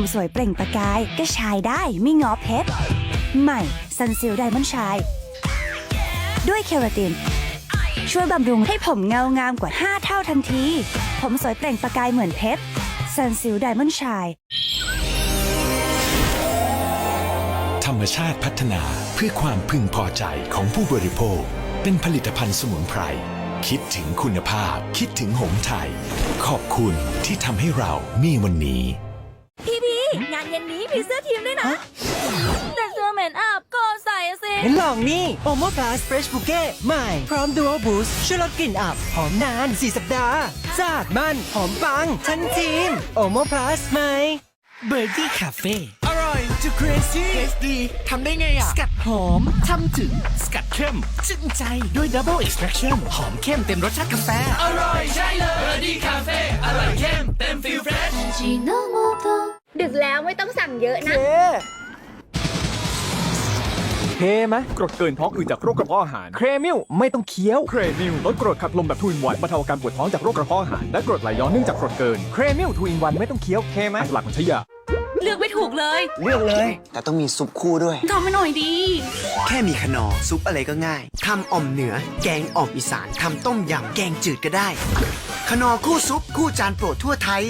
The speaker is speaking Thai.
ผมสวยเปล่งประกาย ก็ชายได้ไม่งอเพชร ใหม่ซันซิลไดมอนชาย ด้วยเคราติน ช่วยบำรุงให้ผมเงางามกว่า 5 เท่าทันที ผมสวยเปล่งประกายเหมือนเพชรซันซิลไดมอนชาย ธรรมชาติพัฒนาเพื่อความพึงพอใจของผู้บริโภค เป็นผลิตภัณฑ์สมุนไพร คิดถึงคุณภาพ คิดถึงหงส์ไทย ขอบคุณที่ทำให้เรามีวันนี้ งานเย็นนี้มีเสื้อทีมด้วยนะ แต่เสื้อเหม็นอับก็ใส่สิ งั้นลองนี่ Omo Plus Fresh Bouquet ใหม่ พร้อม Dual Boost ช่วยลดกลิ่นอับ หอมนาน 4 สัปดาห์สะอาดมัน หอมปังทันทีม Omo Plus ใหม่เบอร์ดี้คาเฟ่อร่อยจุ crazy เทสดีทำได้ไงอะ สกัดหอมทำถึง สกัดเข้มจึ้งใจด้วย Double Extraction หอมเข้มเต็มรสชาติกาแฟ อร่อยใช่เลยเบอร์ดี้คาเฟ่อร่อยเข้มเต็มฟิลเฟรช ดึกแล้วไม่ต้องสั่งเยอะนะ เทไหมกรดเกินท้องอืดจากโรคกระเพาะอาหาร เครมิลไม่ต้องเคี้ยว เครมิลลดกรดขับลมแบบทูอินวันบรรเทาอาการปวดท้องจากโรคกระเพาะอาหาร และกรดไหลย้อนเนื่องจากกรดเกินเครมิลทูอินวันไม่ต้องเคี้ยวเคไหมหลักของชยาเลือกไม่ถูกเลยเลือกเลย แต่ต้องมีซุปคู่ด้วย ทำให้หน่อยดี แค่มีขนอซุปอะไรก็ง่ายทำอ่อมเหนือ แกงอ่อมอีสานทำต้มยำแกงจืดก็ได้ ขนอคู่ซุปคู่จานโปรดทั่วไทย